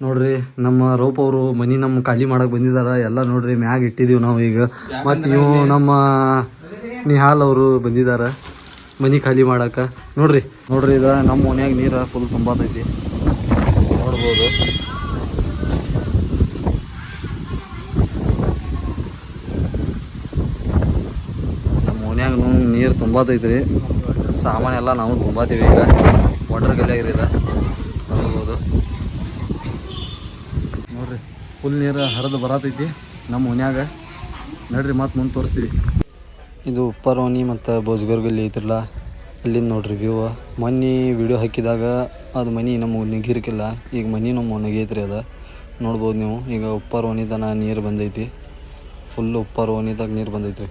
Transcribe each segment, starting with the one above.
ನೋಡ್ರಿ ನಮ್ಮ ರೋಪ್ ಅವರು ಮನಿ ನಮ್ಮ ಖಾಲಿ ಮಾಡಕ್ ಬಂದಿದಾರ. ಎಲ್ಲ ನೋಡ್ರಿ ಮ್ಯಾಗ ಇಟ್ಟಿದೀವಿ ನಾವು ಈಗ. ಮತ್ತು ಇವು ನಮ್ಮ ನಿಹಾಲ್ ಅವರು ಬಂದಿದಾರ ಮನಿ ಖಾಲಿ ಮಾಡಕ. ನೋಡ್ರಿ ನೋಡ್ರಿ ಇದ ನಮ್ಮ ಮನ್ಯಾಗ ನೀರ ಫುಲ್ ತುಂಬಾತೈತಿ. ನೋಡ್ಬೋದು. ನಮ್ಮ ಮನ್ಯಾಗ ನೀರು ತುಂಬಾತೈತ್ರಿ. ಸಾಮಾನೆಲ್ಲ ನಾವು ತುಂಬಾತೀವಿ ಈಗ. ವಾಟರ್ ಗಲ್ಯಾಗ್ರಿ ಇದ ನೋಡ್ಬೋದು. ನೋಡ್ರಿ ಫುಲ್ ನೀರು ಹರಿದು ಬರತೈತಿ ನಮ್ಮ ಮನ್ಯಾಗ. ನಡ್ರಿ ಮತ್ತೆ ಮುಂದೆ ತೋರಿಸ್ತೀವಿ. ಇದು ಉಪ್ಪರೋನಿ ಮತ್ತು ಬೋಜ್ಗರ್ಗಲ್ಲಿ ಐತ್ರಲ್ಲ. ಅಲ್ಲಿಂದ ನೋಡ್ರಿ ವ್ಯೂ ಮೊನ್ನೆ ವಿಡಿಯೋ ಹಾಕಿದಾಗ ಅದು ಮನೆ ನಮ್ಮ ನಿಗಿರ್ಕಿಲ್ಲ ಈಗ ಮನೆ ನಮ್ಮ ನೆಗೈತ್ರಿ ಅದು. ನೋಡ್ಬೋದು ನೀವು. ಈಗ ಉಪ್ಪರೋನಿ ತನ ನೀರು ಬಂದೈತಿ. ಫುಲ್ ಉಪ್ಪರೋನಿದಾಗ ನೀರು ಬಂದೈತ್ರಿ.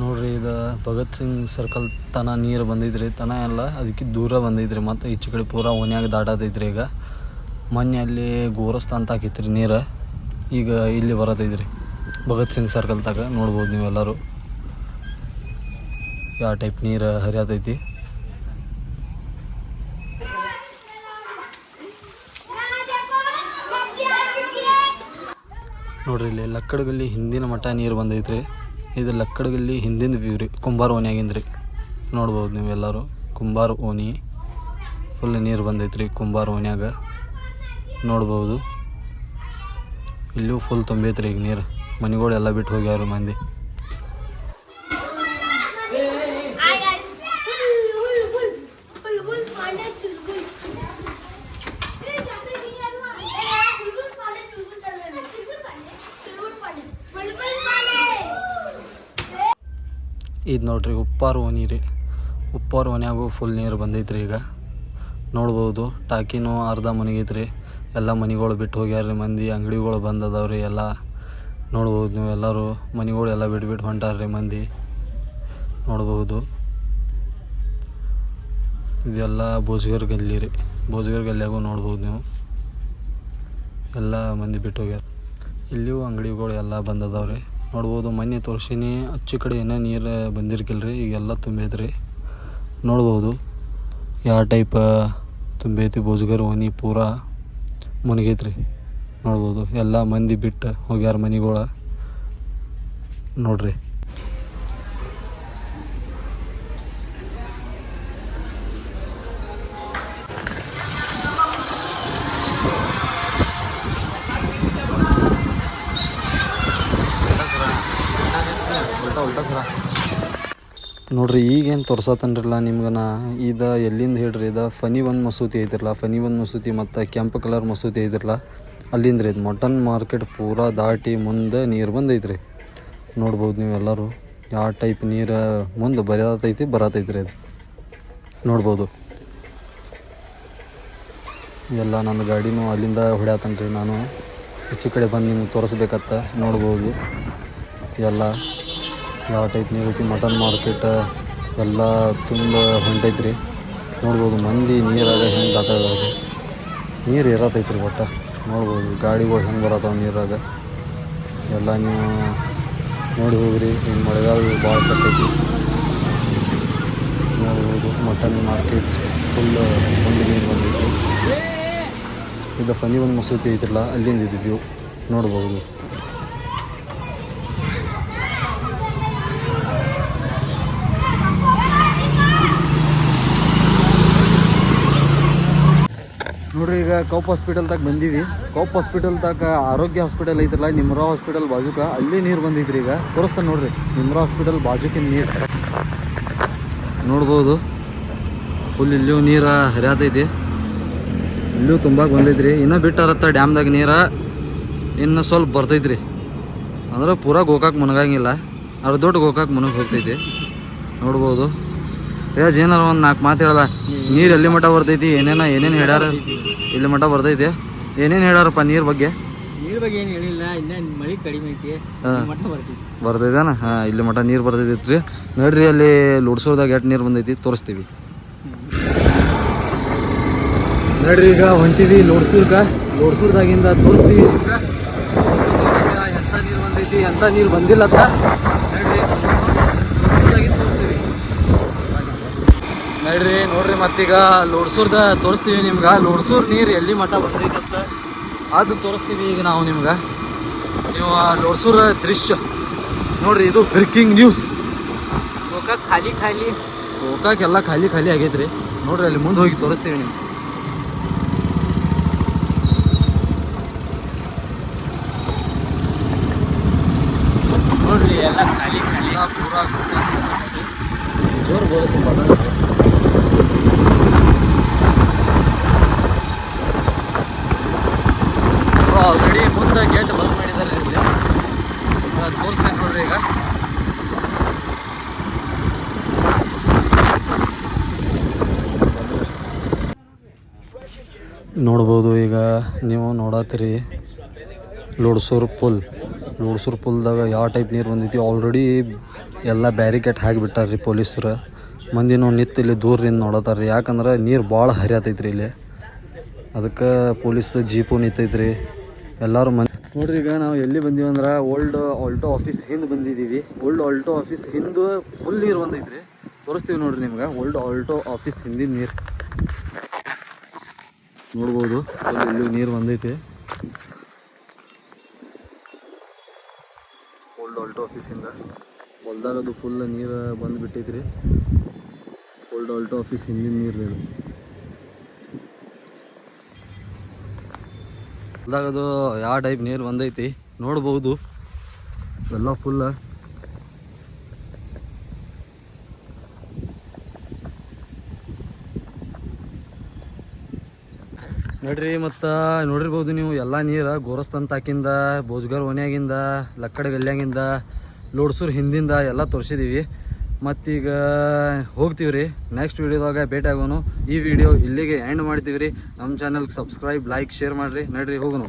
ನೋಡ್ರಿ, ಇದು ಭಗತ್ ಸಿಂಗ್ ಸರ್ಕಲ್ ತನ ನೀರು ಬಂದಿದ್ರಿ, ತನ ಎಲ್ಲ ಅದಕ್ಕೆ ದೂರ ಬಂದಿದ್ರಿ, ಮತ್ತು ಈಚೆ ಕಡೆ ಪೂರ ಓನ್ಯಾಗ ದಾಟೋದೈತ್ರಿ ಈಗ. ಮೊನ್ನೆ ಅಲ್ಲಿ ಗೋರಸ್ತ ಅಂತ ಹಾಕಿತ್ರಿ ನೀರು, ಈಗ ಇಲ್ಲಿ ಬರೋದೈತ್ರಿ ಭಗತ್ ಸಿಂಗ್ ಸರ್ಕಲ್ ತಾಗ ನೋಡ್ಬೋದು ನೀವೆಲ್ಲರೂ ಯಾವ ಟೈಪ್ ನೀರು ಹರಿಯತೈತಿ ನೋಡ್ರಿ, ಇಲ್ಲಿ ಲಕ್ಕಡಗಲ್ಲಿ ಹಿಂದಿನ ಮಠ ನೀರು ಬಂದೈತ್ರಿ. ಇದು ಲಕ್ಕಡಗಲ್ಲಿ ಹಿಂದಿನ ವ್ಯೂ ರೀ ಕುಂಬಾರ ಓಣಿಯಾಗಿಂದ ರೀ ನೋಡ್ಬೋದು ನೀವೆಲ್ಲರೂ ಕುಂಬಾರ ಓಣಿ ಫುಲ್ ನೀರು ಬಂದೈತ್ರಿ ಕುಂಬಾರ ಓಣ್ಯಾಗ ನೋಡ್ಬೋದು ಇಲ್ಲೂ ಫುಲ್ ತುಂಬೈತ್ರಿ ಈಗ ನೀರು ಮನೆಗಳು ಎಲ್ಲ ಬಿಟ್ಟು ಹೋಗ್ಯಾವ್ರಿ ಮಂದಿ ಇದು ನೋಡ್ರಿ, ಉಪ್ಪಾರು ಓಣಿ ರೀ. ಉಪ್ಪಾರು ಓಣ್ಯಾಗೂ ಫುಲ್ ನೀರು ಬಂದೈತ್ರಿ ಈಗ. ನೋಡ್ಬೋದು, ಟಾಕಿನೂ ಅರ್ಧ ಮನೆಗೈತ್ರಿ. ಎಲ್ಲ ಮನೆಗಳು ಬಿಟ್ಟು ಹೋಗ್ಯಾರ್ರಿ ಮಂದಿ, ಅಂಗಡಿಗಳು ಬಂದ್ ರೀ ಎಲ್ಲ. ನೋಡ್ಬೋದು ನೀವು ಎಲ್ಲರೂ, ಮನೆಗಳು ಎಲ್ಲ ಬಿಟ್ಟು ಬಿಟ್ಟು ಹೊಂಟಾರ್ರಿ ಮಂದಿ. ನೋಡ್ಬೋದು. ಇದೆಲ್ಲ ಭೋಜ್ಗರ್ ಗಲ್ಲಿ ರೀ. ಭೋಜ್ಗರ್ ಗಲ್ಲಿಯಾಗೂ ನೋಡ್ಬೋದು ನೀವು. ಎಲ್ಲ ಮಂದಿ ಬಿಟ್ಟು ಹೋಗ್ಯಾರ. ಇಲ್ಲಿಯೂ ಅಂಗಡಿಗಳು ಎಲ್ಲ ಬಂದದವ್ರಿ ನೋಡ್ಬೋದು ಮೊನ್ನೆ ತೋರ್ಸಿನಿ. ಅಚ್ಚು ಕಡೆ ಏನೋ ನೀರು ಬಂದಿರ್ಕಿಲ್ರಿ ಈಗೆಲ್ಲ ತುಂಬೈತ್ರಿ. ನೋಡ್ಬೋದು. ಯಾವ ಟೈಪ್ ತುಂಬೈತಿ ಬೋಜುಗರ್ ಓಣಿ ಪೂರ ಮುನಿಗೈತ್ರಿ. ನೋಡ್ಬೋದು. ಎಲ್ಲ ಮಂದಿ ಬಿಟ್ಟು ಹೋಗ್ಯಾರ ಮನೆಗಳ. ನೋಡ್ರಿ. ನೋಡ್ರಿ, ಈಗೇನು ತೋರ್ಸತ್ತನ್ರಲ್ಲ ನಿಮ್ಗನ? ಇದು ಎಲ್ಲಿಂದ ಹೇಳ್ರಿ ಇದು? ಫನಿ ಒಂದು ಮಸೂತಿ ಐತಿರಲ್ಲ ಫನಿ ಒಂದು ಮಸೂತಿ ಮತ್ತು ಕೆಂಪು ಕಲರ್ ಮಸೂತಿ ಐತಿರಲ್ಲ ಅಲ್ಲಿಂದ ರೀ ಇದು ಮಟನ್ ಮಾರ್ಕೆಟ್ ಪೂರ ದಾಟಿ ಮುಂದೆ ನೀರು ಬಂದೈತ್ರಿ ನೋಡ್ಬೋದು ನೀವು ಎಲ್ಲರೂ ಯಾವ ಟೈಪ್ ನೀರು ಮುಂದೆ ಬರತೈತಿ, ಬರತೈತ್ರಿ ಅದು. ನೋಡ್ಬೋದು. ಎಲ್ಲ ನನ್ನ ಗಾಡಿನೂ ಅಲ್ಲಿಂದ ಹೊಡ್ಯಾತನ್ರಿ ನಾನು. ಹೆಚ್ಚು ಕಡೆ ಬಂದು ನಿಮ್ಗೆ ತೋರಿಸ್ಬೇಕತ್ತ, ನೋಡ್ಬೋದು. ಎಲ್ಲ ಯಾವ ಟೈಪ್ ನೀರು ಐತಿ ಮಟನ್ ಮಾರ್ಕೆಟ್ ಎಲ್ಲ ತುಂಬ ಹೊಂಟೈತ್ರಿ ನೋಡ್ಬೋದು ಮಂದಿ ನೀರಾಗ ಹೆಂಗೆ ದಾಟಾಗ ನೀರು ಇರತೈತ್ರಿ ಒಟ್ಟ. ನೋಡ್ಬೋದು ಗಾಡಿಗಳು ಹೆಂಗೆ ಬರತ್ತಾವ ನೀರಾಗ. ಎಲ್ಲ ನೀವು ನೋಡಿ ಹೋಗ್ರಿ ಇನ್ನು ಮಳೆಗಾಲ ಭಾಳ ಕಟ್ಟೈತಿ. ನೋಡ್ಬೋದು ಮಟನ್ ಮಾರ್ಕೆಟ್ ಫುಲ್ ಒಂದು ನೀರು ಬಂದೈತಿ. ಈಗ ಫನಿ ಒಂದು ಮಸೂತಿ ಐತಿಲ್ಲ ಅಲ್ಲಿಂದ ಇದ್ದಿದ್ದೀವಿ ನೋಡ್ಬೋದು. ನೋಡ್ರಿ, ಈಗ ಕೌಪ್ ಹಾಸ್ಪಿಟಲ್ ತಗ ಬಂದೀವಿ. ಕೌಪ್ ಹಾಸ್ಪಿಟಲ್ ತಗ ಆರೋಗ್ಯ ಹಾಸ್ಪಿಟಲ್ ಐತಲ್ಲ, ನಿಮ್ರಾ ಹಾಸ್ಪಿಟಲ್ ಬಾಜುಕ ಅಲ್ಲಿ ನೀರು ಬಂದಿದ್ರಿ ಈಗ. ತೋರಿಸ್ತಾನೆ ನೋಡ್ರಿ, ನಿಮ್ರಾ ಹಾಸ್ಪಿಟಲ್ ಬಾಜುಕಿನ ನೀರು. ನೋಡ್ಬೋದು. ಫುಲ್ ಇಲ್ಲೂ ನೀರು ಹರಿಯಾತೈತಿ. ಇಲ್ಲೂ ತುಂಬ ಬಂದೈತ್ರಿ. ಇನ್ನೂ ಬಿಟ್ಟಾರತ್ತ ಡ್ಯಾಮ್ದಾಗ ನೀರು. ಇನ್ನು ಸ್ವಲ್ಪ ಬರ್ತೈತ್ರಿ. ಅಂದ್ರೆ ಪೂರಾ ಗೋಕಾಕ್ ಮುನಗಂಗಿಲ್ಲ. ದೊಡ್ಡ ಗೋಕಾಕ್ ಮುನಗ್ ಹೋಗ್ತೈತಿ. ನೋಡ್ಬೋದು. ರಾಜ್ ಏನಾರ ಒಂದು ನಾಲ್ಕು ಮಾತು ಹೇಳಲ್ಲ. ನೀರು ಎಲ್ಲಿ ಮಠ ಬರ್ತೈತಿ? ಏನೇನ ಏನೇನು ಹೇಳ್ಯಾರ? ಇಲ್ಲಿ ಮಠ ಬರ್ತೈತಿ? ಏನೇನು ಹೇಳ್ಯಾರಪ್ಪ ನೀರು ಬಗ್ಗೆ? ನೀರು ಬಗ್ಗೆ ಏನು ಹೇಳಿಲ್ಲ ಇನ್ನ ಮಳೆ ಕಡಿಮೆ ಐತಿ. ಬರ್ತೈತೇನ? ಹಾಂ ಇಲ್ಲಿ ಮಠ ನೀರು ಬರ್ತೈತಿ ರೀ ನೋಡ್ರಿ ಅಲ್ಲಿ ಲುಡ್ಸೋದಾಗ ಎಟ್ ನೀರು ಬಂದೈತಿ ತೋರಿಸ್ತೀವಿ. ನೋಡ್ರಿ ಈಗ ಹೊಂಟಿವಿ ಲೋಡ್ಸೂರ್ಗ ಲೋಡ್ಸೂರ್ದಾಗಿಂದ ತೋರಿಸ್ತೀವಿ ಎಂಥ ನೀರು ಬಂದೈತಿ ಎಂಥ ನೀರು ಬಂದಿಲ್ಲ ಅಂತ ನೋಡ್ರಿ ಲೋಡ್ಸೂರ್ದಾಗಿಂದ ತೋರಿಸ್ತೀವಿ ನಡ್ರಿ ನೋಡ್ರಿ ಮತ್ತೀಗ ಲೋಡ್ಸೂರ್ದ ತೋರಿಸ್ತೀವಿ ನಿಮ್ಗೆ. ಲೋಡ್ಸೂರ್ ನೀರು ಎಲ್ಲಿ ಮಠ ಬಂದೈತಂತ ಅದು ತೋರಿಸ್ತೀವಿ ಈಗ ನಾವು ನಿಮ್ಗೆ. ನೀವು ಆ ಲೋಡ್ಸೂರ್ ದೃಶ್ಯ ನೋಡ್ರಿ ಇದು ಬ್ರೇಕಿಂಗ್ ನ್ಯೂಸ್ ಗೋಕಾಕ್ ಖಾಲಿ ಖಾಲಿ. ಹೋಗಕ್ಕೆಲ್ಲ ಖಾಲಿ ಖಾಲಿ ಆಗೈತ್ರಿ. ನೋಡ್ರಿ ಅಲ್ಲಿ ಮುಂದೆ ಹೋಗಿ ತೋರಿಸ್ತೀವಿ ನಿಮ್ಗೆ. ನೋಡ್ರಿ ಎಲ್ಲ ಖಾಲಿ ಖಾಲಿ. ಎಲ್ಲ ಪೂರಾ ಜೋರು ಬೋಲ ಸ್ವಲ್ಪ ಆಲ್ರೆಡಿ ಮುಂದೆ ಗೇಟ್ ಬಂದ್ ಮಾಡಿದ್ದಾರೆ ಇಲ್ಲಿ. ತೋರಿಸ್ತಾನೆ ನೋಡ್ರಿ ಈಗ. ನೋಡ್ಬೋದು ಈಗ ನೀವು ನೋಡತ್ತೀರಿ. ಲೋಡ್ಸೂರು ಪುಲ್. ಲೋಡ್ಸೂರು ಪುಲ್ದಾಗ ಯಾವ ಟೈಪ್ ನೀರು ಬಂದೈತಿ? ಆಲ್ರೆಡಿ ಎಲ್ಲ ಬ್ಯಾರಿಕೇಟ್ ಹಾಕಿಬಿಟ್ಟಾರ ರೀ ಪೊಲೀಸರು ಮಂದಿನೂ ನಿತ್ತು ಇಲ್ಲಿ ದೂರದಿಂದ ನೋಡತ್ತಾರ ರೀ ಯಾಕಂದ್ರೆ ನೀರು ಭಾಳ ಹರಿಯತೈತ್ರಿ ಇಲ್ಲಿ. ಅದಕ್ಕೆ ಪೊಲೀಸ್ ಜೀಪು ನಿಂತೈತ್ರಿ. ಎಲ್ಲರೂ ಮಂದಿ ನೋಡ್ರಿ ಈಗ ನಾವು ಎಲ್ಲಿ ಬಂದೀವಿ ಅಂದ್ರೆ ಓಲ್ಡ್ ಆಲ್ಟೋ ಆಫೀಸ್ ಹಿಂದೆ ಬಂದಿದ್ದೀವಿ ಓಲ್ಡ್ ಆಲ್ಟೋ ಆಫೀಸ್ ಹಿಂದೆ ಫುಲ್ ನೀರು ಬಂದೈತ್ರಿ. ತೋರಿಸ್ತೀವಿ ನೋಡ್ರಿ ನಿಮ್ಗೆ. ಓಲ್ಡ್ ಆಲ್ಟೋ ಆಫೀಸ್ ಹಿಂದಿನ ನೀರು. ನೋಡ್ಬೋದು. ಇಲ್ಲಿ ನೀರು ಬಂದೈತಿ. ಓಲ್ಡ್ ಆಲ್ಟೋ ಆಫೀಸಿಂದ ಹೊಲ್ದಾಗ ಅದು ಫುಲ್ ನೀರು ಬಂದು ಬಿಟ್ಟೈತ್ರಿ ಓಲ್ಡ್ ಆಲ್ಟೋ ಆಫೀಸ್ ಹಿಂದಿನ ನೀರು ಇದು ಹೊಲ್ದಾಗ ಅದು ಯಾವ ಟೈಪ್ ನೀರು ಬಂದೈತಿ ನೋಡಬಹುದು ಎಲ್ಲ ಫುಲ್ ನೋಡ್ರಿ ಮತ್ತು, ನೋಡಿರ್ಬೋದು ನೀವು ಎಲ್ಲ ನೀರು ಗೋರಸ್ತಂತ ಹಾಕಿಂದ ಬೋಜ್ಗರ್ ಓನ್ಯಾಗಿಂದ ಲಕ್ಕಡ ಗಲ್ಯಾಗಿಂದ ಲೋಡ್ಸೂರ್ ಹಿಂದಿಂದ ಎಲ್ಲ ತೋರಿಸಿದೀವಿ. ಮತ್ತೀಗ ಹೋಗ್ತೀವಿ ರೀ ನೆಕ್ಸ್ಟ್ ವೀಡಿಯೋದಾಗ ಭೇಟಿ ಈ ವಿಡಿಯೋ ಇಲ್ಲಿಗೆ ಎಂಡ್ ಮಾಡ್ತೀವಿ ರೀ ನಮ್ಮ ಚಾನಲ್ಗೆ ಸಬ್ಸ್ಕ್ರೈಬ್ ಲೈಕ್ ಶೇರ್ ಮಾಡಿರಿ. ನಡ್ರಿ, ಹೋಗೋನು.